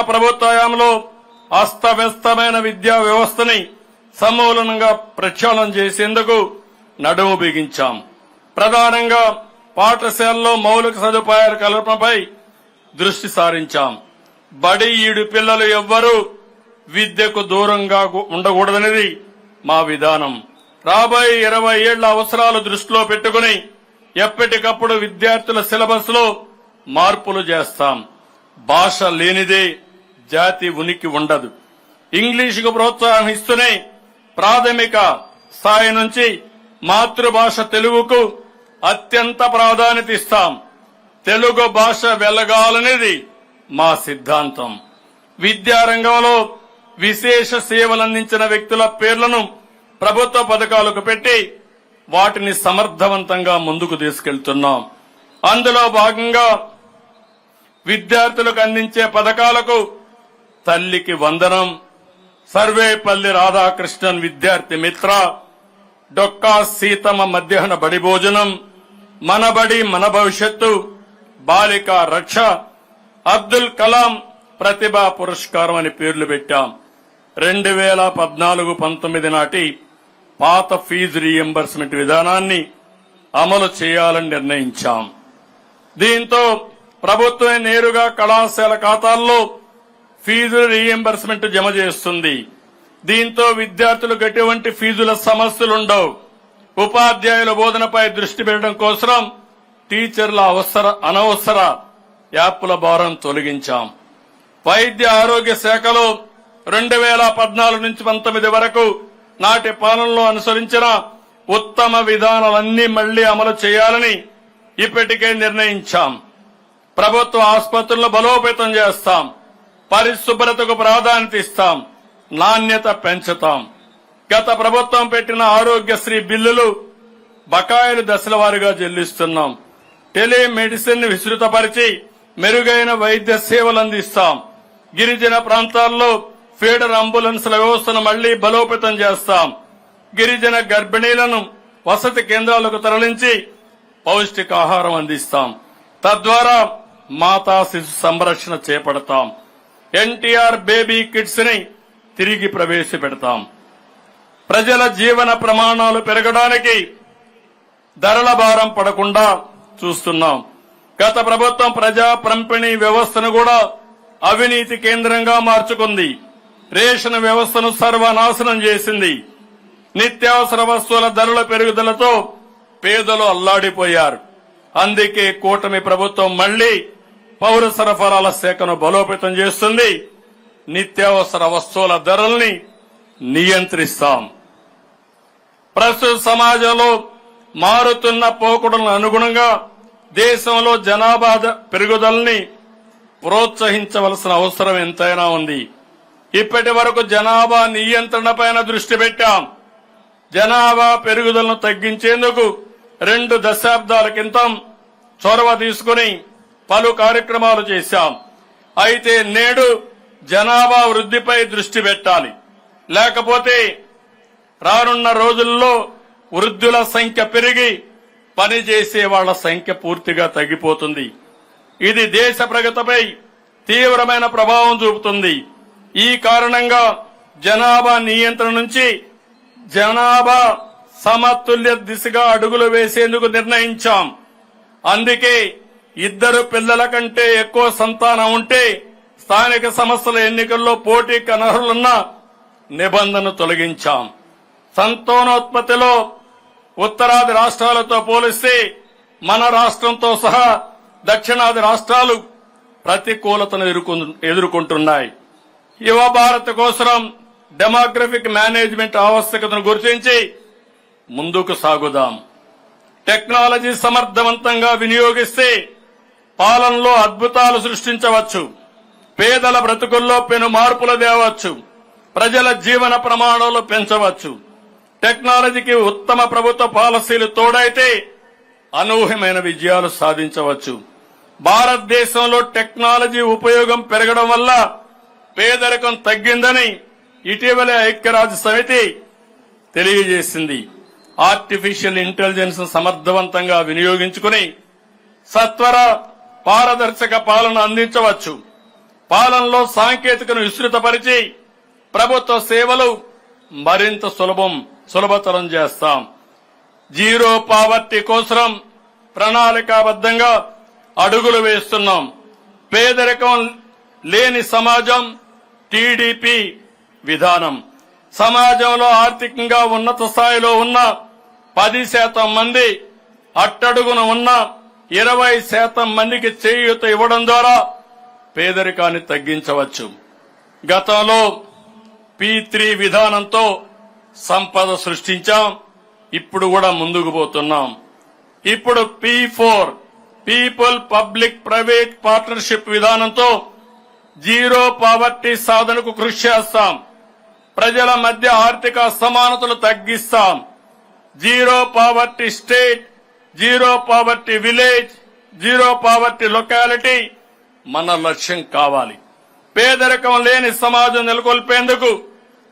గత హయాంలో అస్తవ్యస్తమైన విద్యా వ్యవస్థని సమూలంగా ప్రక్షాళన చేసేందుకు నడుము బిగించాం. ప్రధానంగా పాఠశాలలో మౌలిక సదుపాయాల కల్పనపై దృష్టి సారించాం. బడి ఈడు పిల్లలు ఎవ్వరూ విద్యకు దూరంగా ఉండకూడదనేది మా విధానం. రాబోయే ఇరవై ఏళ్ళ అవసరాలు దృష్టిలో పెట్టుకుని ఎప్పటికప్పుడు విద్యార్థుల సిలబస్లో మార్పులు చేస్తాం. భాష లేనిదే జాతి ఉనికి ఉండదు. ఇంగ్లీషుకు ప్రోత్సాహం ఇస్తూనే ప్రాథమిక స్థాయి నుంచి మాతృభాష తెలుగుకు అత్యంత ప్రాధాన్యత ఇస్తాం. తెలుగు భాష వెలగాలనేది మా సిద్ధాంతం. విద్యారంగంలో విశేష సేవలందించిన వ్యక్తుల పేర్లను ప్రభుత్వ పథకాలకు పెట్టి వాటిని సమర్థవంతంగా ముందుకు తీసుకెళ్తున్నాం. అందులో భాగంగా విద్యార్థులకు అందించే పథకాలకు తల్లికి వందనం. సర్వేపల్లి రాధాకృష్ణన్ విద్యార్థి మిత్ర. డొక్కా సీతమ్మ మధ్యాహ్న బడి భోజనం. మనబడి మన భవిష్యత్తు. బాలిక రక్ష. అబ్దుల్ కలాం ప్రతిభా పురస్కారం అని పేర్లు పెట్టాం. రెండు వేల పద్నాలుగు పంతొమ్మిది నాటి పాత ఫీజు రీఎంబర్స్మెంట్ విధానాన్ని అమలు చేయాలని నిర్ణయించాం. దీంతో ప్రభుత్వమే నేరుగా కళాశాల ఖాతాల్లో ఫీజుల రీఎంబర్స్మెంట్ జమ చేస్తుంది. దీంతో విద్యార్థులకు ఎటువంటి ఫీజుల సమస్యలుండవు. ఉపాధ్యాయుల బోధనపై దృష్టి పెట్టడం కోసం టీచర్ల అవసర అనవసర యాప్ల భారం తొలగించాం. వైద్య ఆరోగ్య శాఖలో రెండు వేల పద్నాలుగు నుంచి పంతొమ్మిది వరకు నాటి పాలనలో అనుసరించిన ఉత్తమ విధానాలన్నీ మళ్ళీ అమలు చేయాలని ఇప్పటికే నిర్ణయించాం. ప్రభుత్వ ఆసుపత్రులను బలోపేతం చేస్తాం. పరిశుభ్రతకు ప్రాధాన్యత ఇస్తాం నాణ్యత పెంచుతాం. గత ప్రభుత్వం పెట్టిన ఆరోగ్యశ్రీ బిల్లులు బకాయిలు దశల వారీగా చెల్లిస్తున్నాం. టెలిమెడిసిన్ని విస్తృతపరిచి మెరుగైన వైద్య సేవలు అందిస్తాం. గిరిజన ప్రాంతాల్లో ఫీడర్ అంబులెన్స్ల వ్యవస్థను మళ్ళీ బలోపేతం చేస్తాం. గిరిజన గర్భిణీలను వసతి కేంద్రాలకు తరలించి పౌష్టికాహారం అందిస్తాం. తద్వారా మాతా శిశు సంరక్షణ చేపడతాం. ఎన్టీఆర్ బేబీ కిడ్స్ని తిరిగి ప్రవేశపెడతాం. ప్రజల జీవన ప్రమాణాలు పెరగడానికి ధరల భారం పడకుండా చూస్తున్నాం. గత ప్రభుత్వం ప్రజా పంపిణీ వ్యవస్థను కూడా అవినీతి కేంద్రంగా మార్చుకుంది. రేషన్ వ్యవస్థను సర్వనాశనం చేసింది. నిత్యావసర వస్తువుల ధరల పెరుగుదలతో పేదలు అల్లాడిపోయారు. అందుకే కూటమి ప్రభుత్వం మళ్ళీ పౌర సరఫరాల శాఖను బలోపేతం చేస్తుంది. నిత్యావసర వస్తువుల ధరల్ని నియంత్రిస్తాం. ప్రస్తుత సమాజంలో మారుతున్న పోకడలను అనుగుణంగా దేశంలో జనాభా ద- పెరుగుదలని ప్రోత్సహించవలసిన అవసరం ఎంతైనా ఉంది. ఇప్పటి వరకు జనాభా నియంత్రణపైన దృష్టి పెట్టాం. జనాభా పెరుగుదలను తగ్గించేందుకు రెండు దశాబ్దాల క్రితం చొరవ తీసుకుని పలు కార్యక్రమాలు చేశాం. అయితే నేడు జనాభా వృద్ధిపై దృష్టి పెట్టాలి. లేకపోతే రానున్న రోజుల్లో వృద్ధుల సంఖ్య పెరిగి పనిచేసే వాళ్ళ సంఖ్య పూర్తిగా తగ్గిపోతుంది. ఇది దేశ ప్రగతిపై తీవ్రమైన ప్రభావం చూపుతుంది. ఈ కారణంగా జనాభా నియంత్రణ నుంచి జనాభా సమతుల్య దిశగా అడుగులు వేసేందుకు నిర్ణయించాం. అందుకే ఇద్దరు పిల్లల కంటే ఎక్కువ సంతానం ఉంటే స్థానిక సంస్థల ఎన్నికల్లో పోటీకి అనర్హులున్న నిబంధన తొలగించాం. సంతానోత్పత్తిలో ఉత్తరాది రాష్ట్రాలతో పోలిస్తే మన రాష్ట్రంతో సహా దక్షిణాది రాష్ట్రాలు ప్రతికూలతను ఎదుర్కొంటున్నాయి. యువ భారత్ కోసం డెమోగ్రఫిక్ మేనేజ్మెంట్ ఆవశ్యకతను గుర్తించి ముందుకు సాగుదాం. టెక్నాలజీ సమర్థవంతంగా వినియోగిస్తే పాలనలో అద్భుతాలు సృష్టించవచ్చు. పేదల బ్రతుకుల్లో పెను మార్పులు తేవచ్చు. ప్రజల జీవన ప్రమాణాలు పెంచవచ్చు. టెక్నాలజీకి ఉత్తమ ప్రభుత్వ పాలసీలు తోడైతే అనూహ్యమైన విజయాలు సాధించవచ్చు. భారతదేశంలో టెక్నాలజీ ఉపయోగం పెరగడం వల్ల పేదరికం తగ్గిందని ఇటీవలే ఐక్యరాజ్య సమితి తెలియజేసింది. ఆర్టిఫిషియల్ ఇంటెలిజెన్స్ సమర్థవంతంగా వినియోగించుకుని సత్వర పారదర్శక పాలన అందించవచ్చు. పాలనలో సాంకేతికను విస్తృతపరిచి ప్రభుత్వ సేవలు మరింత సులభం సులభతరం చేస్తాం. జీరో పావర్టీ కోసం ప్రణాళికాబద్ధంగా అడుగులు వేస్తున్నాం. పేదరికం లేని సమాజం టీడీపీ విధానం. సమాజంలో ఆర్థికంగా ఉన్నత స్థాయిలో ఉన్న పది శాతం మంది అట్టడుగున ఉన్న ఇరవై శాతం మందికి చేయూత ఇవ్వడం ద్వారా పేదరికాన్ని తగ్గించవచ్చు. గతంలో పీ త్రీ విధానంతో సంపద సృష్టించాం. ఇప్పుడు కూడా ముందుకు పోతున్నాం. ఇప్పుడు P four people public private partnership విధానంతో జీరో పావర్టీ సాధనకు కృషి చేస్తాం. ప్రజల మధ్య ఆర్థిక అసమానతలు తగ్గిస్తాం. Zero poverty state zero poverty village zero poverty locality మన లక్ష్యం కావాలి. పేదరికం లేని సమాజం నెలకొల్పేందుకు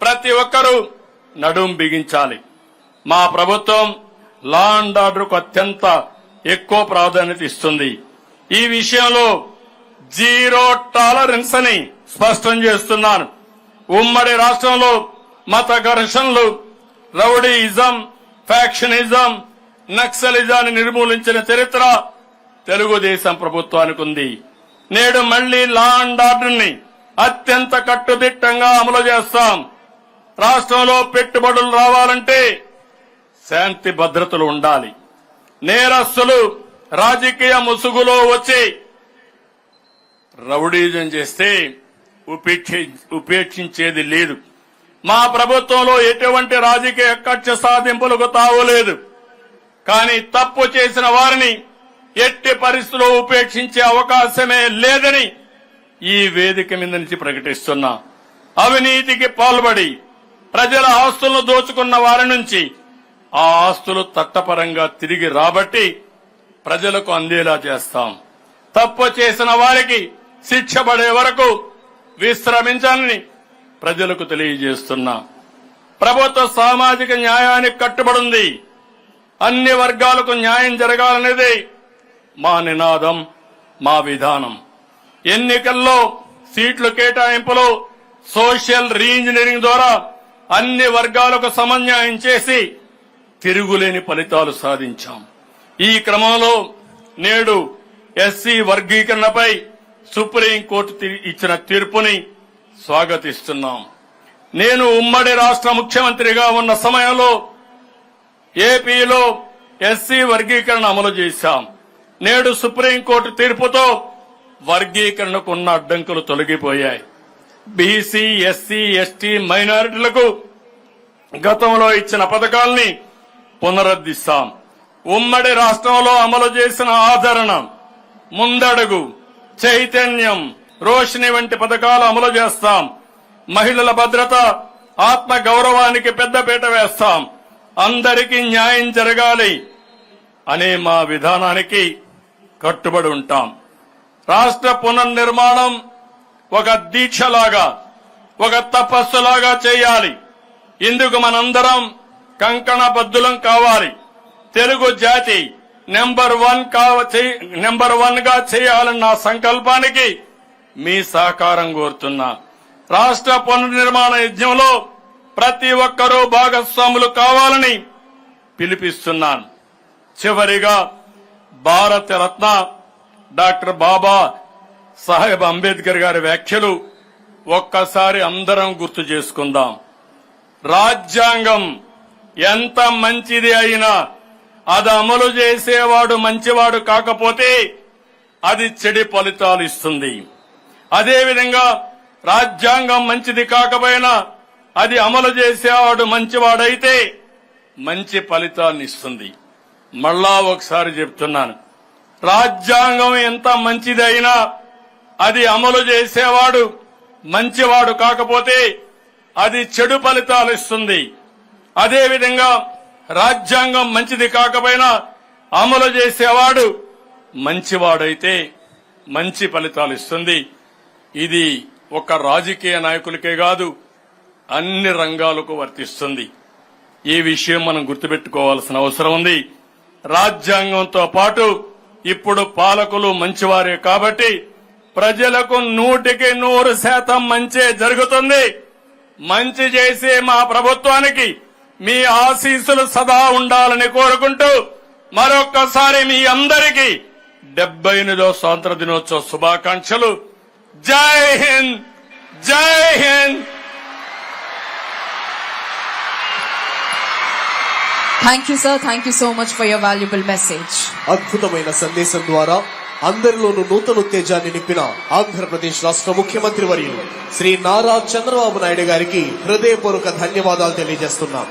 ప్రతి ఒక్కరూ నడుం బిగించాలి. మా ప్రభుత్వం లా అండ్ ఆర్డర్కు అత్యంత ఎక్కువ ప్రాధాన్యత ఇస్తుంది. ఈ విషయంలో జీరో టాలరెన్స్ అని స్పష్టం చేస్తున్నాను. ఉమ్మడి రాష్ట్రంలో మత ఘర్షణలు రౌడీయిజం ఫ్యాక్షనిజం నక్సలిజాన్ని నిర్మూలించిన చరిత్ర తెలుగుదేశం ప్రభుత్వానికి ఉంది. నేడు మళ్ళీ లా అండ్ ఆర్డర్ని అత్యంత కట్టుదిట్టంగా అమలు చేస్తాం. రాష్ట్రంలో పెట్టుబడులు రావాలంటే శాంతి భద్రతలు ఉండాలి. నేరస్తులు రాజకీయ ముసుగులో వచ్చి రౌడీజం చేస్తే ఉపేక్షించేది లేదు. మా ప్రభుత్వంలో ఎటువంటి రాజకీయ కక్ష సాధింపులకు తావులేదు. కానీ తప్పు చేసిన వారిని ఎట్టి పరిస్థితుల్లో ఉపేక్షించే అవకాశమే లేదని ఈ వేదిక మీద నుంచి ప్రకటిస్తున్నా. అవినీతికి పాల్పడి ప్రజల ఆస్తులను దోచుకున్న వారి నుంచి ఆ ఆస్తులు చట్టపరంగా తిరిగి రాబట్టి ప్రజలకు అందేలా చేస్తాం. తప్పు చేసిన వారికి శిక్ష పడే వరకు విశ్రమించాలని ప్రజలకు తెలియజేస్తున్నా. ప్రభుత్వ సామాజిక న్యాయానికి కట్టుబడి ఉంది. అన్ని వర్గాలకు న్యాయం జరగాలనేది మా నినాదం మా విధానం. ఎన్నికల్లో సీట్లు కేటాయింపులు సోషల్ రీఇంజనీరింగ్ ద్వారా అన్ని వర్గాలకు సమన్యాయం చేసి తిరుగులేని ఫలితాలు సాధించాం. ఈ క్రమంలో నేడు ఎస్సీ వర్గీకరణపై సుప్రీంకోర్టు ఇచ్చిన తీర్పుని స్వాగతిస్తున్నాం. నేను ఉమ్మడి రాష్ట్ర ముఖ్యమంత్రిగా ఉన్న సమయంలో ఏపీలో ఎస్సీ వర్గీకరణ అమలు చేశాం. నేడు సుప్రీంకోర్టు తీర్పుతో వర్గీకరణకు ఉన్న అడ్డంకులు తొలగిపోయాయి. బీసీ ఎస్సీ ఎస్టీ మైనారిటీలకు గతంలో ఇచ్చిన పథకాల్ని పునరుద్దిస్తాం ఉమ్మడి రాష్ట్రంలో అమలు చేసిన ఆదరణ ముందడుగు చైతన్యం రోషిణి వంటి పథకాలు అమలు చేస్తాం. మహిళల భద్రత ఆత్మ గౌరవానికి పెద్దపీట వేస్తాం. అందరికీ న్యాయం జరగాలి అనే మా విధానానికి కట్టుబడి ఉంటాం. రాష్ట్ర పునర్నిర్మాణం ఒక దీక్షలాగా ఒక తపస్సులాగా చేయాలి. ఇందుకు మనందరం కంకణబద్దులం కావాలి. తెలుగు జాతి నెంబర్ వన్ కావ నెంబర్ వన్గా చేయాలన్న సంకల్పానికి మీ సహకారం కోరుతున్నా. రాష్ట్ర పునర్నిర్మాణ యజ్ఞంలో ప్రతి ఒక్కరూ భాగస్వాములు కావాలని పిలిపిస్తున్నాను. చివరిగా భారత రత్న డాక్టర్ బాబా సాహెబ్ అంబేద్కర్ గారి వ్యాఖ్యలు ఒక్కసారి అందరం గుర్తు చేసుకుందాం. రాజ్యాంగం ఎంత మంచిది అయినా అది అమలు చేసేవాడు మంచివాడు కాకపోతే అది చెడి ఫలితాలు ఇస్తుంది. అదేవిధంగా రాజ్యాంగం మంచిది కాకపోయినా అది అమలు చేసేవాడు మంచివాడైతే మంచి ఫలితాన్ని ఇస్తుంది. మళ్ళా ఒకసారి చెప్తున్నాను. రాజ్యాంగం ఎంత మంచిదైనా అది అమలు చేసేవాడు మంచివాడు కాకపోతే అది చెడు ఫలితాలు ఇస్తుంది. అదేవిధంగా రాజ్యాంగం మంచిది కాకపోయినా అమలు చేసేవాడు మంచివాడైతే మంచి ఫలితాలు ఇస్తుంది. ఇది ఒక రాజకీయ నాయకులకే కాదు అన్ని రంగాలకు వర్తిస్తుంది. ఈ విషయం మనం గుర్తుపెట్టుకోవాల్సిన అవసరం ఉంది. రాజ్యాంగంతో పాటు ఇప్పుడు పాలకులు మంచివారే కాబట్టి ప్రజలకు నూటికి నూరు శాతం మంచే జరుగుతుంది. మంచి చేసే మా ప్రభుత్వానికి మీ ఆశీస్సులు సదా ఉండాలని కోరుకుంటూ మరొక్కసారి మీ అందరికీ డెబ్బై ఎనిమిదో స్వాతంత్ర దినోత్సవ శుభాకాంక్షలు. జై హింద్ జై Hind thank you sir thank you so much for your valuable message అద్భుతమైన సందేశం ద్వారా అందరిలోనూ నూతన ఉత్తేజాన్ని నింపిన ఆంధ్రప్రదేశ్ రాష్ట్ర ముఖ్యమంత్రి వర్యులు శ్రీ నారా చంద్రబాబు నాయుడు గారికి హృదయపూర్వక ధన్యవాదాలు తెలియజేస్తున్నాం.